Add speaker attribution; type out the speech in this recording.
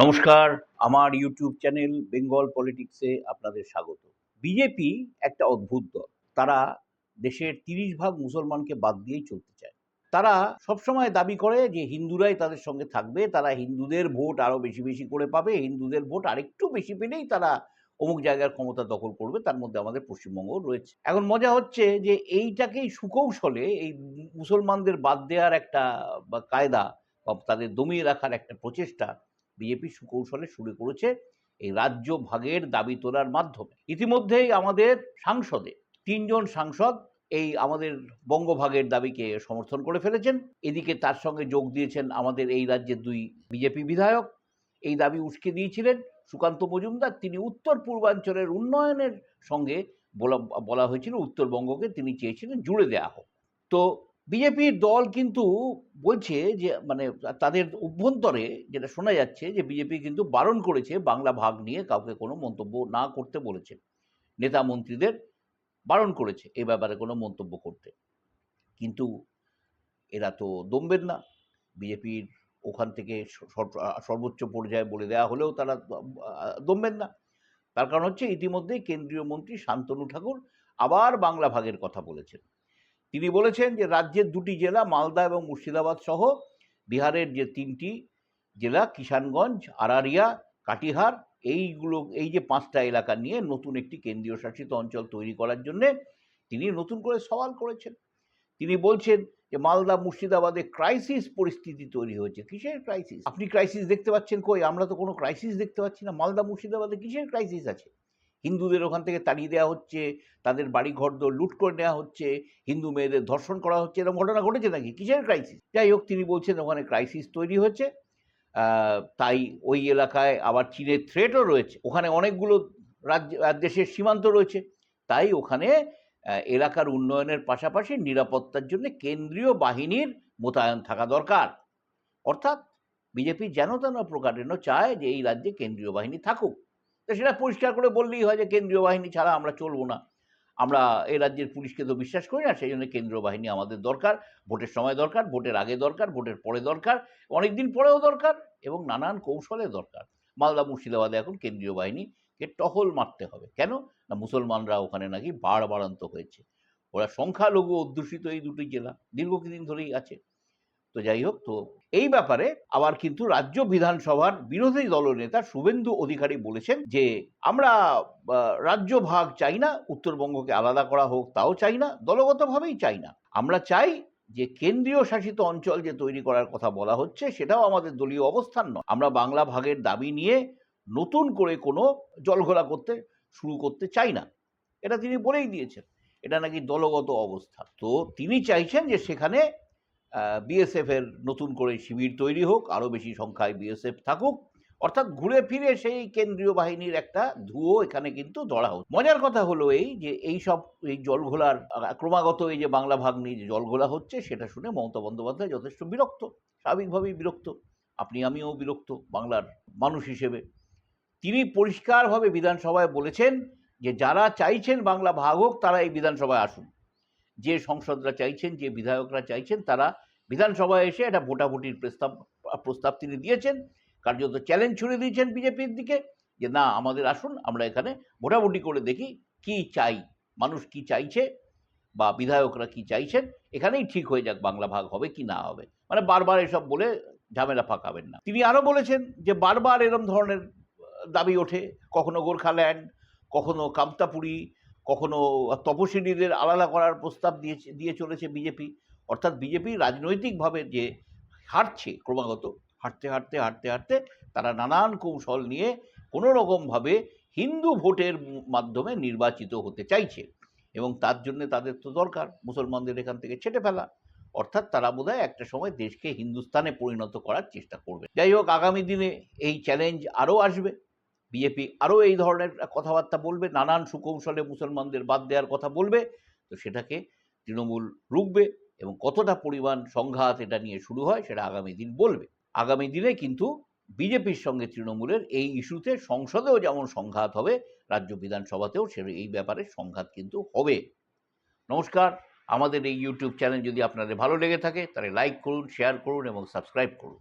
Speaker 1: নমস্কার, আমার YouTube channel Bengal পলিটিক্সে আপনাদের স্বাগত। বিজেপি একটা অদ্ভুত দল। তারা দেশের তিরিশ ভাগ মুসলমানকে বাদ দিয়েই চলতে চায়। তারা সবসময় দাবি করে যে হিন্দুরাই তাদের সঙ্গে থাকবে, তারা হিন্দুদের ভোট আরও বেশি বেশি করে পাবে, হিন্দুদের ভোট আরেকটু বেশি পেলেই তারা অমুক জায়গার ক্ষমতা দখল করবে, তার মধ্যে আমাদের পশ্চিমবঙ্গ রয়েছে। এখন মজা হচ্ছে যে এইটাকেই সুকৌশলে এই মুসলমানদের বাদ দেওয়ার একটা বা কায়দা বা তাদের দমিয়ে রাখার একটা প্রচেষ্টা বিজেপি সুকৌশলে শুরু করেছে এই রাজ্য ভাগের দাবি তোলার মাধ্যমে। ইতিমধ্যেই আমাদের সাংসদে তিনজন সাংসদ এই আমাদের বঙ্গভাগের দাবিকে সমর্থন করে ফেলেছেন। এদিকে তার সঙ্গে যোগ দিয়েছেন আমাদের এই রাজ্যের দুই বিজেপি বিধায়ক। এই দাবি উস্কে দিয়েছিলেন সুকান্ত মজুমদার। তিনি উত্তর পূর্বাঞ্চলের উন্নয়নের সঙ্গে বলা বলা হয়েছিল, উত্তরবঙ্গকে তিনি চেয়েছিলেন জুড়ে দেওয়া হোক। তো বিজেপির দল কিন্তু বলছে যে মানে তাদের অভ্যন্তরে যেটা শোনা যাচ্ছে যে, বিজেপি কিন্তু বারণ করেছে বাংলা ভাগ নিয়ে কাউকে কোনো মন্তব্য না করতে বলেছে। নেতা মন্ত্রীদের বারণ করেছে এ ব্যাপারে কোনো মন্তব্য করতে। কিন্তু এরা তো দমবেন না। বিজেপির ওখান থেকে সর্বোচ্চ পর্যায়ে বলে দেওয়া হলেও তারা দমবেন না। তার কারণ হচ্ছে ইতিমধ্যেই কেন্দ্রীয় মন্ত্রী শান্তনু ঠাকুর আবার বাংলা ভাগের কথা বলেছেন। তিনি বলেছেন যে রাজ্যের দুটি জেলা, মালদা এবং মুর্শিদাবাদ সহ বিহারের যে তিনটি জেলা, কিষানগঞ্জ, আরারিয়া, কাটিহার, এইগুলো, এই যে পাঁচটা এলাকা নিয়ে নতুন একটি কেন্দ্রীয় শাসিত অঞ্চল তৈরি করার জন্যে তিনি নতুন করে সওয়াল করেছেন। তিনি বলছেন যে মালদা, মুর্শিদাবাদে ক্রাইসিস পরিস্থিতি তৈরি হয়েছে। কিসের ক্রাইসিস আপনি ক্রাইসিস দেখতে পাচ্ছেন কই? আমরা তো কোনো ক্রাইসিস দেখতে পাচ্ছি না। মালদা, মুর্শিদাবাদে কিসের ক্রাইসিস আছে? হিন্দুদের ওখান থেকে তাড়িয়ে দেওয়া হচ্ছে, তাদের বাড়ি ঘর লুট করে নেওয়া হচ্ছে, হিন্দু মেয়েদের ধর্ষণ করা হচ্ছে, এরকম ঘটনা ঘটেছে নাকি? কিসের ক্রাইসিস যাই হোক, তিনি বলছেন ওখানে ক্রাইসিস তৈরি হয়েছে তাই ওই এলাকায় আবার চীনের থ্রেটও রয়েছে। ওখানে অনেকগুলো রাজ্য দেশের সীমান্ত রয়েছে। তাই ওখানে এলাকার উন্নয়নের পাশাপাশি নিরাপত্তার জন্য কেন্দ্রীয় বাহিনীর মোতায়েন থাকা দরকার। অর্থাৎ, বিজেপি যেন তেন প্রকারেণ চায় যে এই রাজ্যে কেন্দ্রীয় বাহিনী থাকুক। তো সেটা পরিষ্কার করে বললেই হয় যে কেন্দ্রীয় বাহিনী ছাড়া আমরা চলবো না। আমরা এই রাজ্যের পুলিশকে তো বিশ্বাস করি না, সেই জন্য কেন্দ্রীয় বাহিনী আমাদের দরকার। ভোটের সময় দরকার, ভোটের আগে দরকার, ভোটের পরে দরকার অনেক দিন পরেও দরকার এবং নানান কৌশলে দরকার। মালদা মুর্শিদাবাদে এখন কেন্দ্রীয় বাহিনীকে টহল মারতে হবে। কেন? না মুসলমানরা ওখানে নাকি বাড় বাড়ান্ত হয়েছে। ওরা সংখ্যালঘু অধ্যুষিত এই দুটি জেলা, দীর্ঘ কিছুদিন ধরেই আছে। তো যাই হোক তো এই ব্যাপারে আবার কিন্তু রাজ্য বিধানসভার বিরোধী দলনেতা শুভেন্দু অধিকারী বলেছেন যে, আমরা রাজ্য ভাগ চাই না, উত্তরবঙ্গকে আলাদা করা হোক তাও চাই না, দলগতভাবেই চাই না। আমরা চাই যে, কেন্দ্রীয় শাসিত অঞ্চল যে তৈরি করার কথা বলা হচ্ছে, সেটাও আমাদের দলীয় অবস্থান নয়। আমরা বাংলা ভাগের দাবি নিয়ে নতুন করে কোনো জলঘোলা করতে শুরু করতে চাই না। এটা তিনি বলেই দিয়েছেন। এটা নাকি দলগত অবস্থা। তো তিনি চাইছেন যে, সেখানে বিএসএফ এর নতুন করে শিবির তৈরি হোক, আরও বেশি সংখ্যায় বিএসএফ থাকুক। অর্থাৎ ঘুরে ফিরে সেই কেন্দ্রীয় বাহিনীর একটা ধুয়ো এখানে কিন্তু ধরা হচ্ছে। মজার কথা হলো এই যে এই সব এই জলঘোলার ক্রমাগত এই যে বাংলা ভাগ নিয়ে যে জলঘোলা হচ্ছে, সেটা শুনে মমতা বন্দ্যোপাধ্যায় যথেষ্ট বিরক্ত, স্বাভাবিকভাবেই বিরক্ত। আপনি আমিও বিরক্ত, বাংলার মানুষ হিসেবে। তিনি পরিষ্কারভাবে বিধানসভায় বলেছেন যে, যারা চাইছেন বাংলা ভাগ হোক, তারা এই বিধানসভায় আসুন। যে সংসদরা চাইছেন, যে বিধায়করা চাইছেন, তারা বিধানসভায় এসে একটা ভোটাভুটির প্রস্তাব প্রস্তাব তিনি দিয়েছেন। কার্যত চ্যালেঞ্জ ছুড়ে দিয়েছেন বিজেপির দিকে যে, না, আমাদের আসুন, আমরা এখানে ভোটাভুটি করে দেখি কি চাই, মানুষ কি চাইছে বা বিধায়করা কি চাইছেন। এখানেই ঠিক হয়ে যাক বাংলা ভাগ হবে কি না হবে। মানে বারবার এসব বলে ঝামেলা ফাঁকাবেন না। তিনি আরও বলেছেন যে, বারবার এরম ধরনের দাবি ওঠে। কখনো গোর্খাল্যান্ড কখনো কামতাপুরী কখনো তপশিলীদের আলাদা করার প্রস্তাব দিয়ে দিয়ে চলেছে বিজেপি। অর্থাৎ বিজেপি রাজনৈতিকভাবে যে হাঁটছে ক্রমাগত, হাঁটতে হাঁটতে হাঁটতে হাঁটতে, তারা নানান কৌশল নিয়ে কোনো রকমভাবে হিন্দু ভোটের মাধ্যমে নির্বাচিত হতে চাইছে এবং তার জন্য তাদের তো দরকার, মুসলমানদের এখান থেকে ছেটে ফেলা। অর্থাৎ তারা বোধহয় একটা সময় দেশকে হিন্দুস্তানে পরিণত করার চেষ্টা করবে। যাই হোক, আগামী দিনে এই চ্যালেঞ্জ আরও আসবে। বিজেপি আরও এই ধরনের কথাবার্তা বলবে, নানান সুকৌশলে মুসলমানদের বাদ দেওয়ার কথা বলবে, তো সেটাকে তৃণমূল রুখবে এবং কতটা পরিমাণ সংঘাত এটা নিয়ে শুরু হয় সেটা আগামী দিন বলবে। আগামী দিনে কিন্তু বিজেপির সঙ্গে তৃণমূলের এই ইস্যুতে সংসদেও যেমন সংঘাত হবে, রাজ্য বিধানসভাতেও সে এই ব্যাপারে সংঘাত কিন্তু হবে। নমস্কার, আমাদের এই ইউটিউব চ্যানেল যদি আপনাদের ভালো লেগে থাকে তাহলে লাইক করুন শেয়ার করুন এবং সাবস্ক্রাইব করুন।